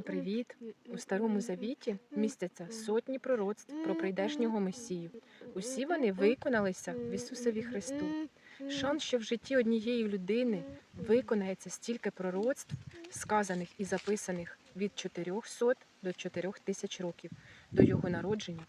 Всім привіт! У старому завіті містяться сотні пророцтв про прийдешнього Месію. Усі вони виконалися в Ісусові Христу. Шанс, що в житті однієї людини виконається стільки пророцтв, сказаних і записаних від 400 до 4000 років до його народження,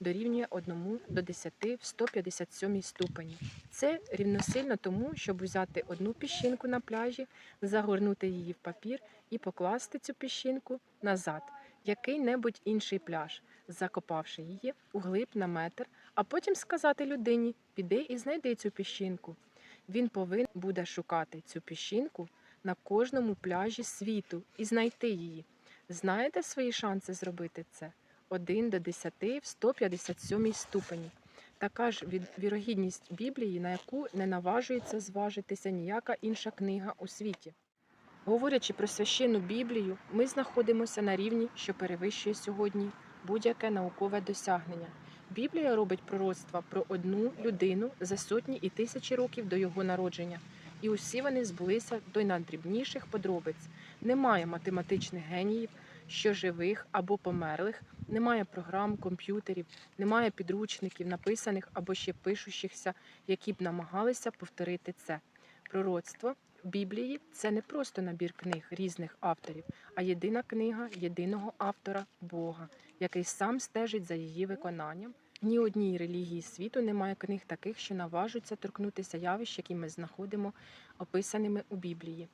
дорівнює 1 до 10 в 157 ступені. Це рівносильно тому, щоб взяти одну піщинку на пляжі, загорнути її в папір і покласти цю піщинку назад, який-небудь інший пляж, закопавши її углиб на метр, а потім сказати людині: піди і знайди цю піщинку. Він повинен буде шукати цю піщинку на кожному пляжі світу і знайти її. Знаєте свої шанси зробити це? 1 до 10 в 157 ступені. Така ж вірогідність Біблії, на яку не наважується зважитися ніяка інша книга у світі. Говорячи про священну Біблію, ми знаходимося на рівні, що перевищує сьогодні будь-яке наукове досягнення. Біблія робить пророцтва про одну людину за сотні і тисячі років до його народження, і усі вони збулися до найдрібніших подробиць. Немає математичних геніїв, що живих або померлих, немає програм, комп'ютерів, немає підручників, написаних або ще пишущихся, які б намагалися повторити це. Пророцтво Біблії це не просто набір книг різних авторів, а єдина книга єдиного автора Бога, який сам стежить за її виконанням. Ні одній релігії світу немає книг таких, що наважуються торкнутися явищ, які ми знаходимо описаними у Біблії.